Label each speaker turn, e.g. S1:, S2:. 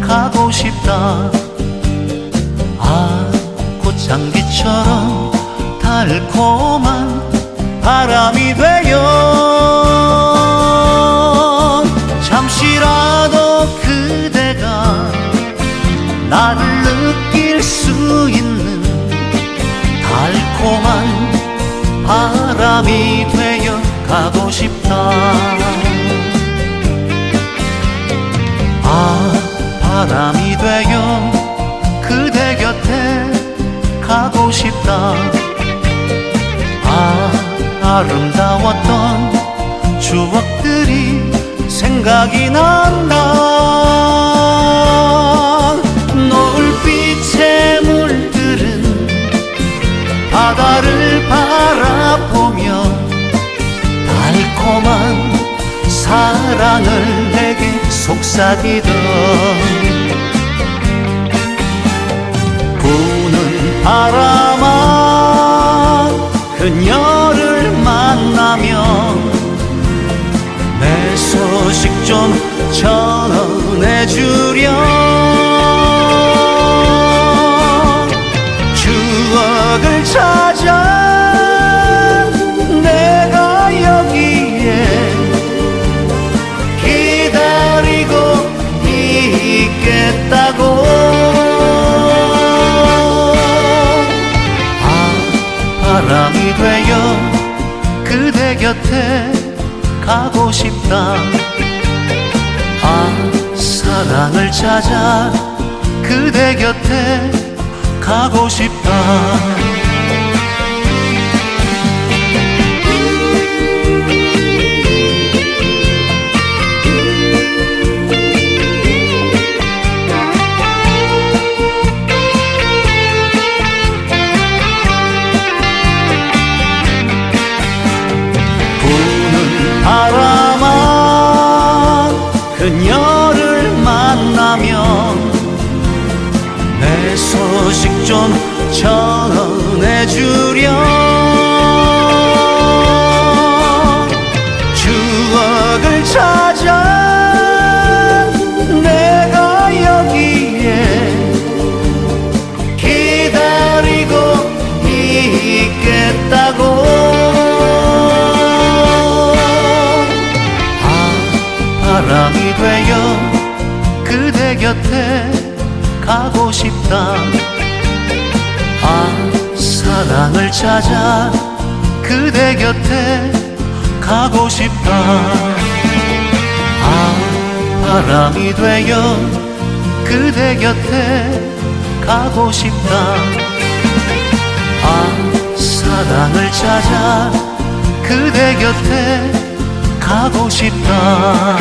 S1: 가고 싶다. 아 꽃향기처럼 달콤한 바람이 되어 잠시라도 그대가 나를 느낄 수 있는 달콤한 바람이 되어 가고 싶다 바람이 되어 그대 곁에 가고 싶다. 아 아름다웠던 추억들이 생각이 난다. 노을빛에 물들은 바다를 바라보며 달콤한 사랑을 내게 속삭이던 소식 좀 전해주렴 추억을 찾아 내가 여기에 기다리고 있겠다고 아 바람이 되어 그대 곁에 가고 싶다. 아 사랑을 찾아 그대 곁에 가고 싶다 내 소식 좀 전해주렴 가고 싶다. 아 사랑을 찾아 그대 곁에 가고 싶다. 아 바람이 되어 그대 곁에 가고 싶다. 아 사랑을 찾아 그대 곁에 가고 싶다